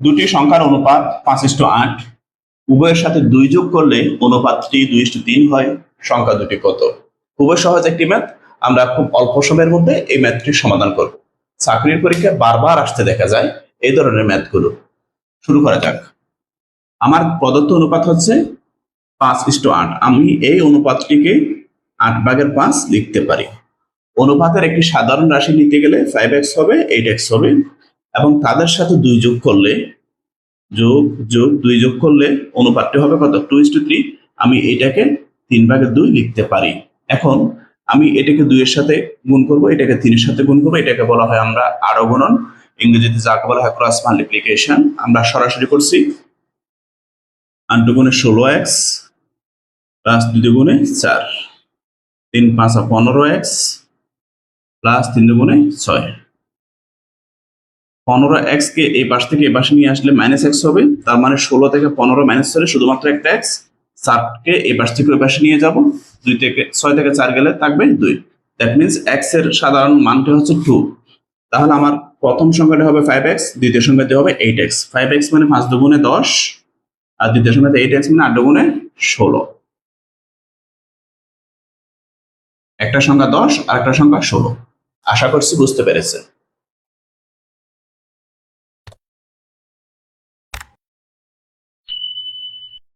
দুটি সংখ্যার অনুপাত পাঁচ ইস্টু আট। উভয়ের সাথে দুই যোগ করলে অনুপাতটি দুই ইস্টু তিন হয়, সংখ্যা দুটি কত? খুবই সহজ একটি ম্যাথ। আমরা খুব অল্প সময়ের মধ্যে এই ম্যাথটির সমাধান করব। চাকরির পরীক্ষায় বারবার আসতে দেখা যায় এই ধরনের ম্যাথগুলো। শুরু করা যাক। আমার প্রদত্ত অনুপাত হচ্ছে পাঁচ ইস্টু আট। আমি এই অনুপাতটিকে আট ভাগের পাঁচ লিখতে পারি। অনুপাতের একটি সাধারণ রাশি নিতে গেলে ফাইভ এক্স হবে এইট এক্স হবে এবং তাদের সাথে দুই যোগ করলে, যোগ যোগ, দুই যোগ করলে অনুপাতটি হবে কত? টু ইস টু থ্রি আমি এটাকে তিন ভাগের দুই লিখতে পারি। এখন আমি এটাকে দুইয়ের সাথে গুণ করব, এটাকে তিনের সাথে গুণ করব, এটাকে বলা হয় আমরা আরও গুণন। ইংরেজিতে যাকে বলা হয় ক্রস মাল্টিপ্লিকেশন আমরা সরাসরি করছি। আন্টু গুণে ষোলো এক্স প্লাস দুই গুণে চার। তিন পাঁচ পনেরো এক্স প্লাস তিন দুগুণে ছয়। পনেরো এক্স কে এই পাশ থেকে এই পাশে নিয়ে আসলে মাইনাস এক্স হবে। তার মানে ষোলো থেকে পনেরো মাইনাস করে শুধুমাত্র একটা এক্স চারকে এই পাশ থেকে ওই পাশে নিয়ে যাব। দুই থেকে ছয় থেকে চার গেলে থাকবে দুই। দ্যাট মিনস এক্সের সাধারণ মানটি হচ্ছে টু তাহলে আমার প্রথম সংখ্যাটি হবে ফাইভ এক্স দ্বিতীয় সংখ্যাটি হবে এইট এক্স ফাইভ এক্স মানে পাঁচ দুগুণে দশ, আর দ্বিতীয় সংখ্যাতে এইট এক্স মানে আট দুগুণে ষোলো। একটা সংখ্যা দশ আর একটা সংখ্যা ষোলো। আশা করছি বুঝতে পেরেছে